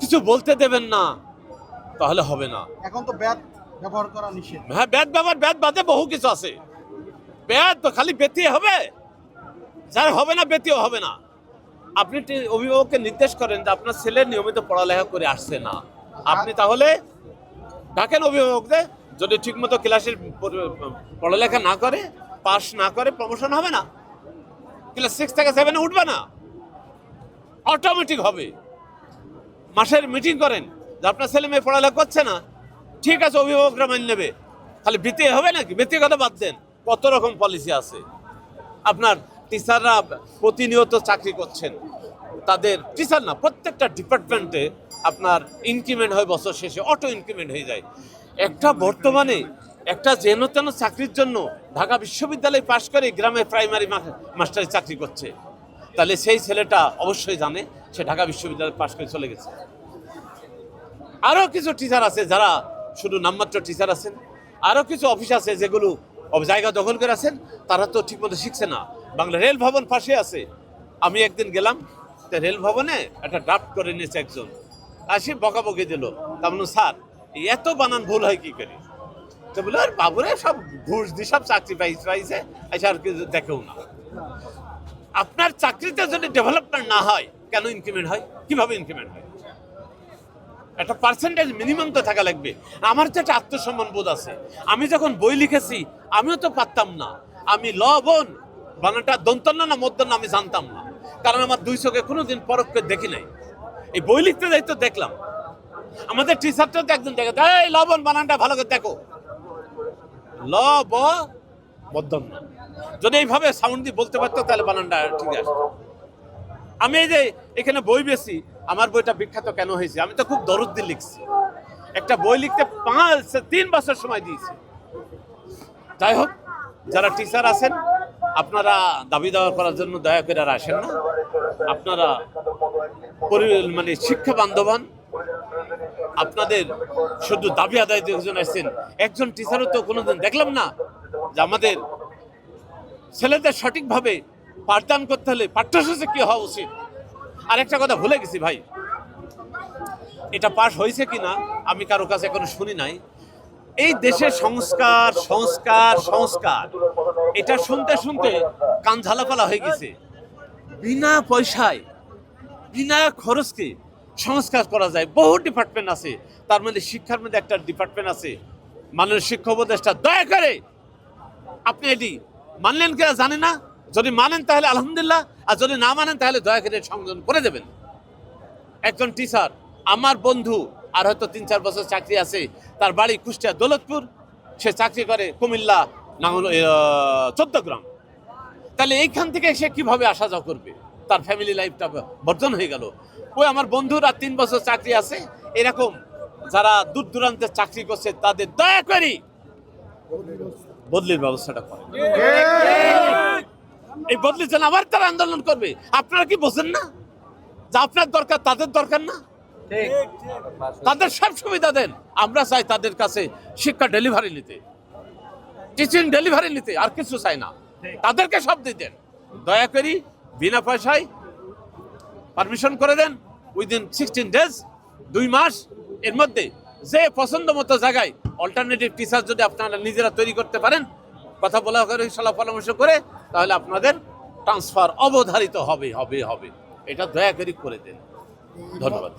কিছু বলতে দেবেন না তাহলে হবে না। এখন তো ব্যাট ব্যবহার করা নিষেধ। হ্যাঁ ব্যাট ব্যবহার ব্যাট বাদে বহু কিছু আছে। ব্যাট তো খালি বেতিয়ে হবে। যার হবে না বেতিও হবে না। আপনি অভিভাবককে নির্দেশ করেন যে আপনার ছেলে নিয়মিত পড়ালেখা করে আসছে না। আপনি তাহলে ডাকেন অভিভাবকদের যদি ঠিকমতো ক্লাসের পড়ালেখা না করে পাস না করে প্রমোশন হবে না। ক্লাস সিক্স থেকে সেভেনে উঠবে না। অটোমেটিক হবে। মাসের মিটিং করেন। যে আপনার ছেলে মেয়ে পড়ালেখা করছে না, ঠিক আছে, অভিভাবকরা মান্য নেবে। খালি বৃত্তি হবে নাকি? বৃত্তির কথা বাদ দেন। কত রকম পলিসি আছে। আপনার টিচাররা প্রতিনিয়ত চাকরি করছেন। তাদের টিচার না, প্রত্যেকটা ডিপার্টমেন্টে আপনার ইনক্রিমেন্ট হয় বছর শেষে অটো ইনক্রিমেন্ট হয়ে যায়। একটা বর্তমানে একটা যেন তেন চাকরির জন্য ঢাকা বিশ্ববিদ্যালয়ে পাশ করে গ্রামে প্রাইমারি মাস্টারি চাকরি করছে। তাহলে সেই ছেলেটা অবশ্যই জানে সে ঢাকা বিশ্ববিদ্যালয়ে পাশ করে চলে গেছে। আরও কিছু টিচার আছে যারা শুধু নামমাত্র টিচার আছেন আরও কিছু অফিস আছে যেগুলো জায়গা দখল করে আছেন, তারা তো ঠিকমতো শিখছে না। বাংলা রেল ভবন পাশে আছে। আমি একদিন গেলাম, তা রেল ভবনে একটা ড্রাফট করে নিয়েছে একজন। আসি বকাবকি দিল, তার মানে স্যার এত বানান ভুল হয় কি করে? তো বলে, আর বাবুরে, সব ঘুষ দিয়ে সব চাকরি পাইছে পাইছে আর কিছু দেখেও না। আপনার চাকরিতে যদি ডেভেলপমেন্ট না হয়, কেন ইনক্রিমেন্ট হয়? কীভাবে ইনক্রিমেন্ট হয়? একটা পার্সেন্টেজ মিনিমাম তো থাকা লাগবে। আমার তো একটা আত্মসম্মান বোধ আছে। আমি যখন বই লিখেছি, আমিও তো পারতাম না। আমি লবণ বানাটা দন্তন্য না মধ্যন্য আমি জানতাম না। কারণ আমার দুই চোখে কোনো দিন পরোক্ষে দেখি নাই। এই বই লিখতে যাই তো দেখলাম। আমাদের টিচারটা তো একদিন দেখে, এই লবণ বানানটা ভালো করে দেখো। ল, ব মধ্যন্য যদি এইভাবে সাউন্ড দিয়ে বলতে পারতো, তাহলে বানানটা ঠিক আছে। আমি এই যে এখানে বই বেশি, আমার বইটা বিখ্যাত কেন হয়েছে? আমি তো খুব দরদ দিয়ে লিখছি। একটা বই লিখতে পাঁচ তিন বছর সময় দিয়েছি। যাই হোক, যারা টিচার আছেন, আপনারা দাবি দাওয়া করার জন্য দয়া করে আর আসেন না। আপনারা মানে শিক্ষা বান্ধবান, আপনাদের শুধু দাবি আদায় একজন আসছেন, একজন টিচারও তো কোনোদিন দেখলাম না। যে আমাদের ছেলেদের সঠিকভাবে পাঠদান করতে হলে পাঠ্যসূচি কি হওয়া উচিত? আর একটা কথা ভুলে গেছি ভাই। এটা পাশ হয়েছে কিনা আমি কারও কাছে এখনও শুনি নাই। এই দেশের সংস্কার সংস্কার সংস্কার, এটা শুনতে শুনতে কান ঝালাপালা হয়ে গেছে। বিনা পয়সায়, বিনা খরচকে সংস্কার করা যায়। বহু ডিপার্টমেন্ট আছে, তার মধ্যে শিক্ষার মধ্যে একটা ডিপার্টমেন্ট আছে। মাননীয় শিক্ষা উপদেষ্টা, দয়া করে আপনি এটি মানলেন কিনা জানি না। যদি মানেন তাহলে আলহামদুলিল্লাহ, আর যদি না মানেন তাহলে দয়া করে সংযোজন করে দেবেন। একজন টিচার আমার বন্ধু, আর হয়তো তিন চার বছর চাকরি আছে, তার বাড়ি কুষ্টিয়া দৌলতপুর, সে চাকরি করে কুমিল্লা চোদ্দগ্রাম তাহলে এইখান থেকে সে কীভাবে আসা যাওয়া করবে? তার ফ্যামিলি লাইফটা বর্জন হয়ে গেল। ওই আমার বন্ধুর আর তিন বছর চাকরি আছে, এরকম যারা দূর দূরান্তে চাকরি করছে, তাদের দয়া করি বদলির ব্যবস্থাটা করে এই বদলির জন্য আবার তারা আন্দোলন করবে আপনারা কি বোঝেন না? যে আপনার দরকার তাদের দরকার না? তাদের সব সুবিধা দেন আমরা চাই তাদের কাছে শিক্ষা ডেলিভারি নিতে। টিচিং ডেলিভারি নিতে আর কিছু চাই না। তাদেরকে সব দিয়ে দেন। দয়া করি বিনা পয়সায় পারমিশন করে দেন উইদিন সিক্সটিন ডেজ দুই মাস এর মধ্যে যে পছন্দ মতো জায়গায় অল্টারনেটিভ টিচার যদি আপনারা নিজেরা তৈরি করতে পারেন, কথা বলা করে সলা পরামর্শ করে, তাহলে আপনাদের ট্রান্সফার অবধারিত হবে হবে হবে। এটা দয়া করে করে দেন। ধন্যবাদ।